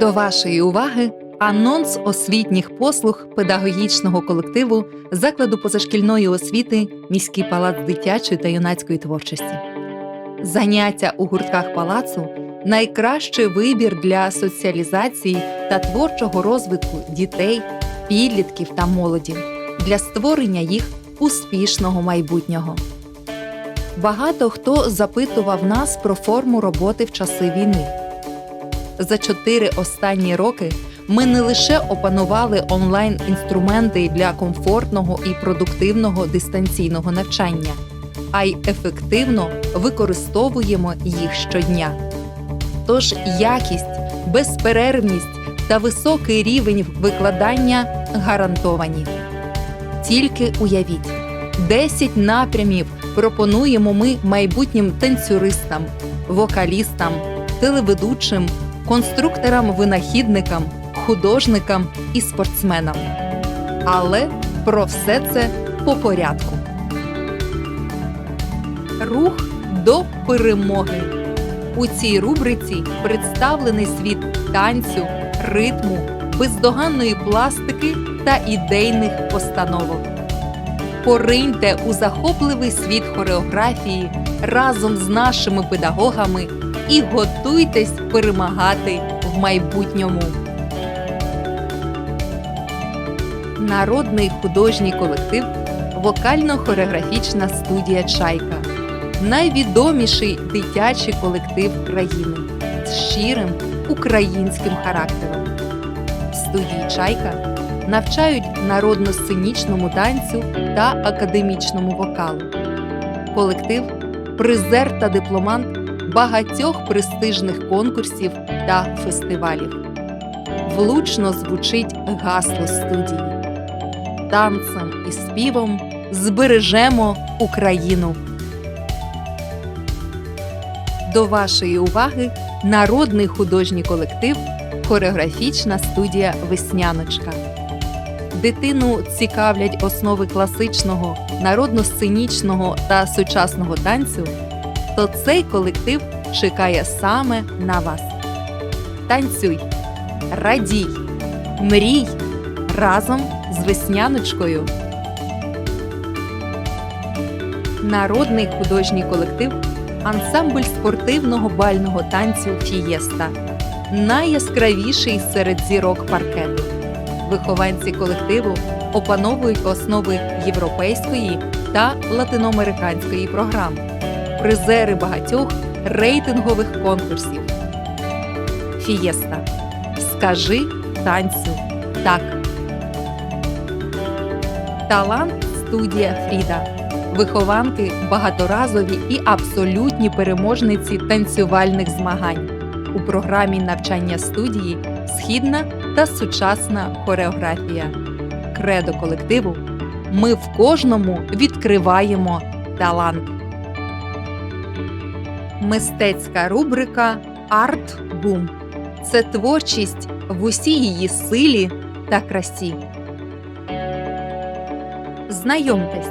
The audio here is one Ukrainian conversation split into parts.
До вашої уваги анонс освітніх послуг педагогічного колективу закладу позашкільної освіти Міський палац дитячої та юнацької творчості. Заняття у гуртках палацу найкращий вибір для соціалізації та творчого розвитку дітей, підлітків та молоді для створення їх успішного майбутнього. Багато хто запитував нас про форму роботи в часи війни. За чотири останні роки ми не лише опанували онлайн-інструменти для комфортного і продуктивного дистанційного навчання, а й ефективно використовуємо їх щодня. Тож якість, безперервність та високий рівень викладання гарантовані. Тільки уявіть, 10 напрямів пропонуємо ми майбутнім танцюристам, вокалістам, телеведучим, конструкторам-винахідникам, художникам і спортсменам. Але про все це по порядку. Рух до перемоги. У цій рубриці представлений світ танцю, ритму, бездоганної пластики та ідейних постановок. Пориньте у захопливий світ хореографії разом з нашими педагогами і готуйтесь перемагати в майбутньому. Народний художній колектив Вокально-хореографічна студія Чайка найвідоміший дитячий колектив країни з щирим українським характером. В студії Чайка навчають народно-сценічному танцю та академічному вокалу. Колектив призер та дипломант багатьох престижних конкурсів та фестивалів. Влучно звучить гасло студії. Танцем і співом збережемо Україну. До вашої уваги народний художній колектив Хореографічна студія Весняночка. Дитину цікавлять основи класичного, народно-сценічного та сучасного танцю, то цей колектив чекає саме на вас. Танцюй, радій, мрій разом з весняночкою. Народний художній колектив ансамбль спортивного бального танцю Фієста, найяскравіший серед зірок паркету. Вихованці колективу опановують основи європейської та латиноамериканської програм, призери багатьох рейтингових конкурсів. Фієста. Скажи танцю так. Талант студія Фріда. Вихованки багаторазові і абсолютні переможниці танцювальних змагань у програмі навчання студії Східна та сучасна хореографія. Кредо колективу. Ми в кожному відкриваємо талант. Мистецька рубрика Арт Бум. Це творчість в усій її силі та красі. Знайомтесь.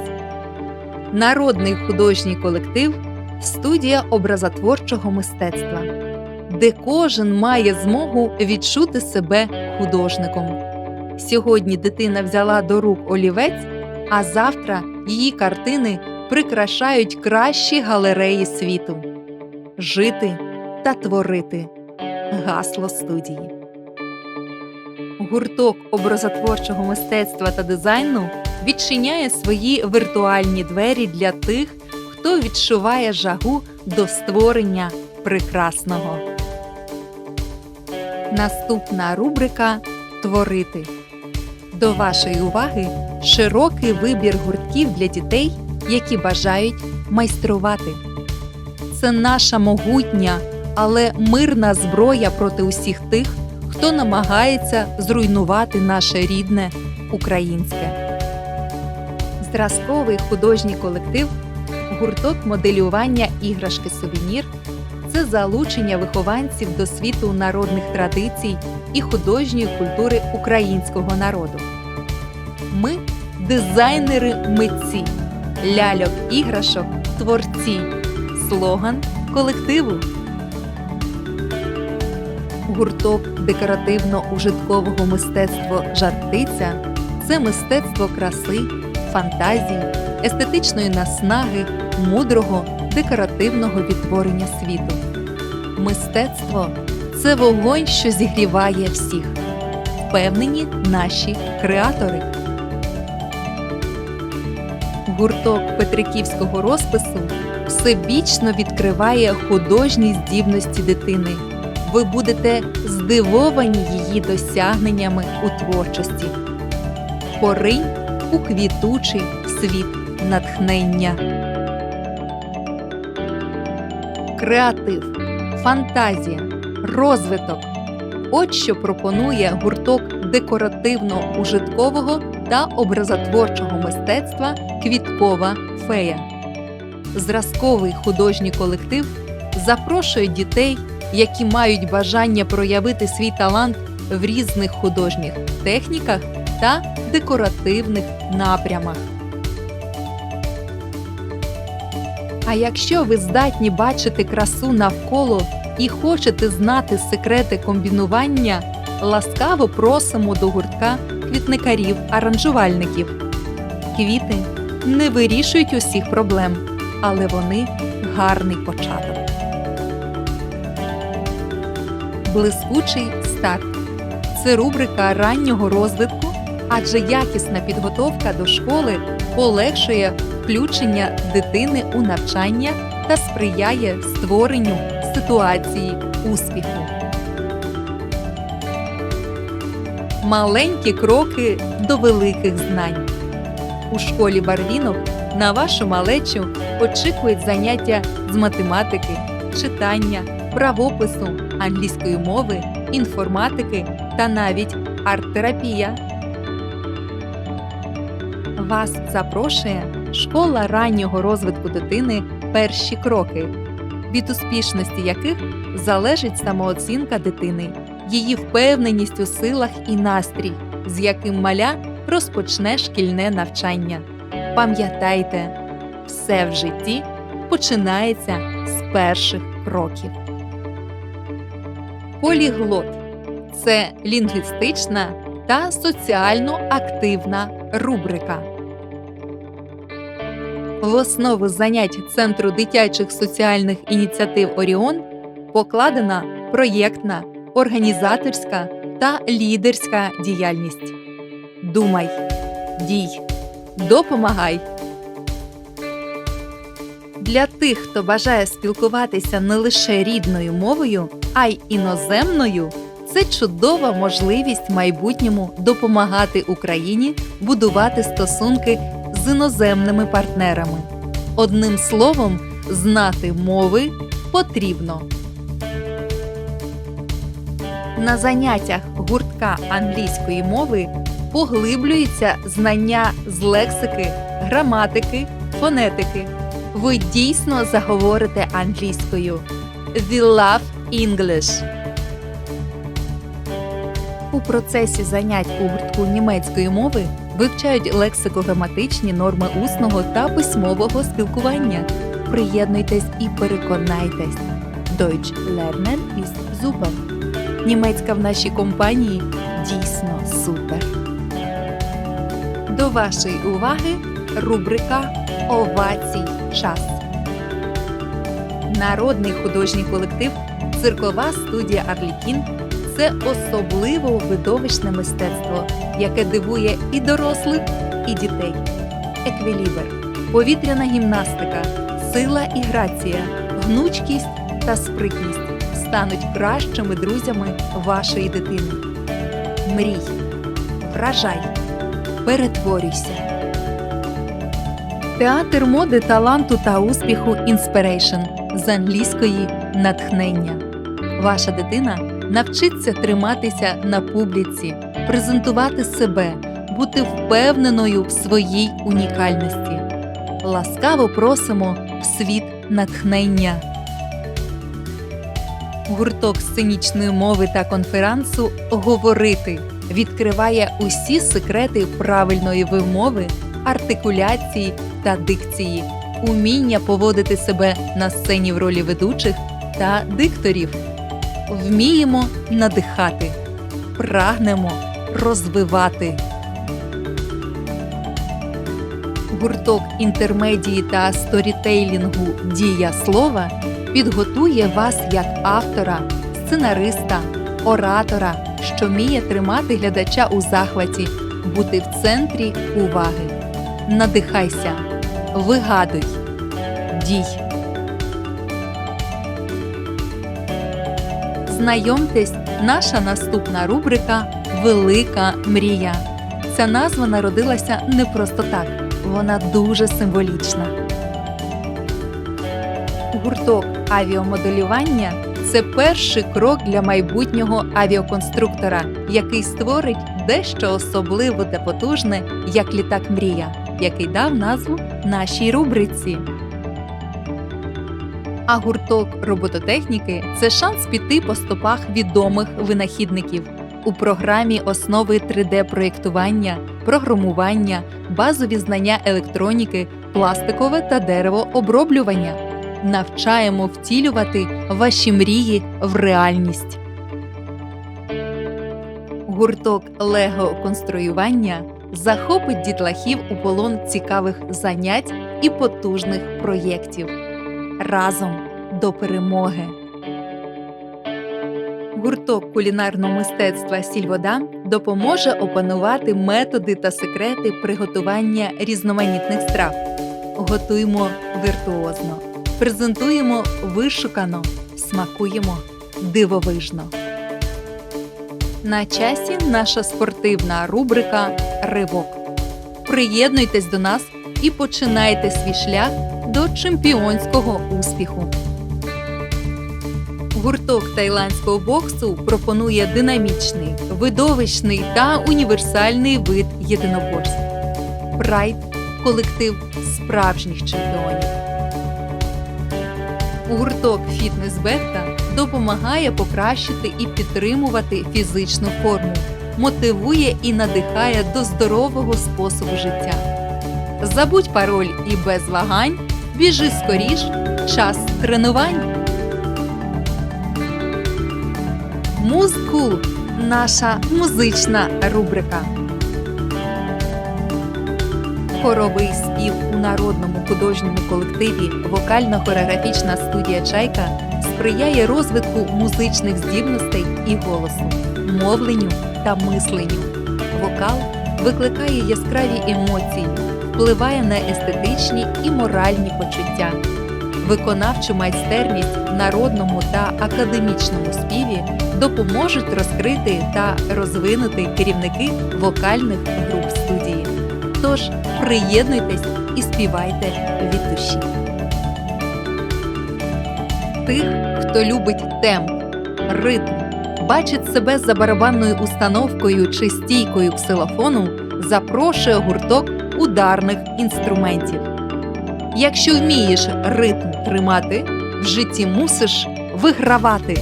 Народний художній колектив студія образотворчого мистецтва, де кожен має змогу відчути себе художником. Сьогодні дитина взяла до рук олівець, а завтра її картини прикрашають кращі галереї світу. Жити та творити гасло студії. Гурток образотворчого мистецтва та дизайну відчиняє свої віртуальні двері для тих, хто відчуває жагу до створення прекрасного. Наступна рубрика Творити. До вашої уваги широкий вибір гуртків для дітей, які бажають майструвати. Це наша могутня, але мирна зброя проти усіх тих, хто намагається зруйнувати наше рідне українське. Зразковий художній колектив, гурток моделювання іграшки сувенір це залучення вихованців до світу народних традицій і художньої культури українського народу. Ми дизайнери митці, ляльок іграшок, творці. Слоган колективу. Гурток декоративно-ужиткового мистецтва Жартиця це мистецтво краси, фантазії, естетичної наснаги, мудрого декоративного відтворення світу. Мистецтво це вогонь, що зігріває всіх. Впевнені наші креатори. Гурток Петриківського розпису всебічно відкриває художні здібності дитини. Ви будете здивовані її досягненнями у творчості. Поринь у квітучий світ натхнення. Креатив, фантазія, розвиток. От що пропонує гурток декоративно-ужиткового та образотворчого мистецтва Квіткова фея. Зразковий художній колектив запрошує дітей, які мають бажання проявити свій талант в різних художніх техніках та декоративних напрямах. А якщо ви здатні бачити красу навколо і хочете знати секрети комбінування, ласкаво просимо до гуртка квітникарів-аранжувальників. Квіти не вирішують усіх проблем, але вони гарний початок. Блискучий старт це рубрика раннього розвитку, адже якісна підготовка до школи полегшує включення дитини у навчання та сприяє створенню ситуації успіху. Маленькі кроки до великих знань. У школі Барвінок на вашу малечу очікують заняття з математики, читання, правопису, англійської мови, інформатики та навіть арт-терапія. Вас запрошує школа раннього розвитку дитини перші кроки, від успішності яких залежить самооцінка дитини, її впевненість у силах і настрій, з яким маля розпочне шкільне навчання. Пам'ятайте, все в житті починається з перших кроків. Поліглот це лінгвістична та соціально активна рубрика. В основу занять Центру дитячих соціальних ініціатив Оріон покладена проєктна, організаторська та лідерська діяльність. Думай, дій, допомагай. Для тих, хто бажає спілкуватися не лише рідною мовою, а й іноземною, це чудова можливість майбутньому допомагати Україні будувати стосунки з іноземними партнерами. Одним словом, знати мови потрібно. На заняттях гуртка англійської мови поглиблюється знання з лексики, граматики, фонетики. Ви дійсно заговорите англійською. We love English. У процесі занять у гуртку німецької мови вивчають лексико-граматичні норми усного та письмового спілкування. Приєднуйтесь і переконайтесь. Deutsch lernen ist super. Німецька в нашій компанії дійсно супер. До вашої уваги рубрика Овацій час. Народний художній колектив Циркова студія Арлікін це особливо видовищне мистецтво, яке дивує і дорослих, і дітей. Еквілібр, повітряна гімнастика, сила і грація, гнучкість та спритність стануть кращими друзями вашої дитини. Мрій, вражай, перетворюйся. Театр моди таланту та успіху Inspiration з англійської натхнення. Ваша дитина навчиться триматися на публіці, презентувати себе, бути впевненою в своїй унікальності. Ласкаво просимо в світ натхнення. Гурток сценічної мови та конферансу Говорити відкриває усі секрети правильної вимови, артикуляції та дикції. уміння поводити себе на сцені в ролі ведучих та дикторів. Вміємо надихати, прагнемо розвивати. Гурток інтермедії та сторітейлінгу Дія слова підготує вас як автора, сценариста, оратора, що вміє тримати глядача у захваті, бути в центрі уваги. Надихайся, вигадуй, дій. Знайомтесь, наша наступна рубрика Велика мрія. Ця назва народилася не просто так, вона дуже символічна. Гурток авіамоделювання це перший крок для майбутнього авіаконструктора, який створить дещо особливе та потужне, як літак Мрія, який дав назву нашій рубриці. А гурток робототехніки це шанс піти по стопах відомих винахідників у програмі основи 3D-проєктування, програмування, базові знання електроніки, пластикове та деревооброблювання. Навчаємо втілювати ваші мрії в реальність. Гурток Лего конструювання захопить дітлахів у полон цікавих занять і потужних проєктів. Разом до перемоги. Гурток кулінарного мистецтва Сільвода допоможе опанувати методи та секрети приготування різноманітних страв. Готуємо віртуозно, презентуємо вишукано, смакуємо дивовижно. На часі наша спортивна рубрика Ривок. Приєднуйтесь до нас і починайте свій шлях до чемпіонського успіху. Гурток тайландського боксу пропонує динамічний, видовищний та універсальний вид єдиноборств. Прайд колектив справжніх чемпіонів. Гурток Фітнес Бетта допомагає покращити і підтримувати фізичну форму, мотивує і надихає до здорового способу життя. Забудь пароль і без вагань, біжи скоріш, час тренувань. Музкул наша музична рубрика. Хоровий спів у народному художньому колективі Вокально-хореографічна студія Чайка сприяє розвитку музичних здібностей і голосу, мовленню та мисленню. Вокал викликає яскраві емоції, впливає на естетичні і моральні почуття. Виконавчу майстерність в народному та академічному співі допоможуть розкрити та розвинути керівники вокальних груп студії. Тож приєднуйтесь і співайте від душі. Тих, хто любить темп, ритм, бачить себе за барабанною установкою чи стійкою ксилофону, запрошує гурток ударних інструментів. Якщо вмієш ритм тримати, в житті мусиш вигравати.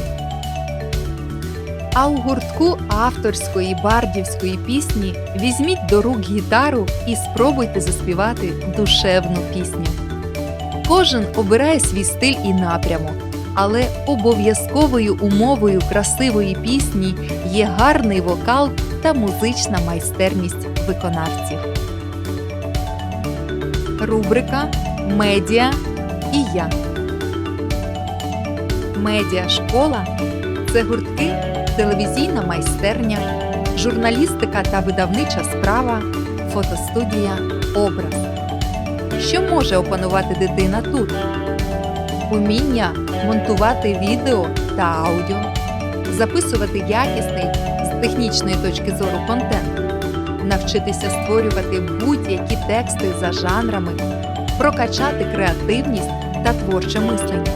А у гуртку авторської бардівської пісні візьміть до рук гітару і спробуйте заспівати душевну пісню. Кожен обирає свій стиль і напрямок, але обов'язковою умовою красивої пісні є гарний вокал та музична майстерність виконавців. Рубрика Медіа і я. Медіа школа це гуртки, телевізійна майстерня, журналістика та видавнича справа, фотостудія Образ. Що може опанувати дитина тут? Уміння монтувати відео та аудіо, записувати якісний з технічної точки зору контент, навчитися створювати будь-які тексти за жанрами, прокачати креативність та творче мислення,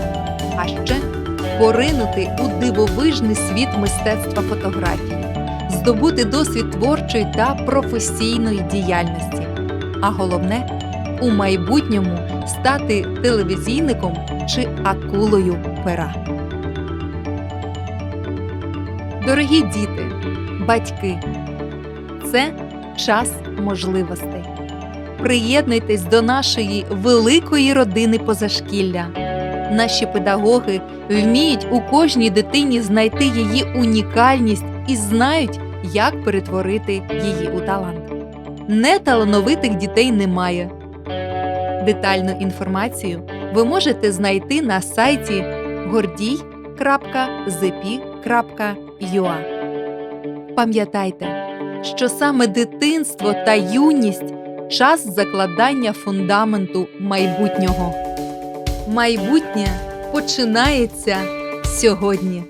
а ще поринути у дивовижний світ мистецтва фотографії, здобути досвід творчої та професійної діяльності. А головне у майбутньому стати телевізійником чи акулою пера. Дорогі діти, батьки, це час можливостей. приєднуйтесь до нашої великої родини позашкілля. Наші педагоги вміють у кожній дитині знайти її унікальність і знають, як перетворити її у талант. Неталановитих дітей немає. Детальну інформацію ви можете знайти на сайті гордій.зепі.ua. Пам'ятайте, що саме дитинство та юність час закладання фундаменту майбутнього. Майбутнє починається сьогодні.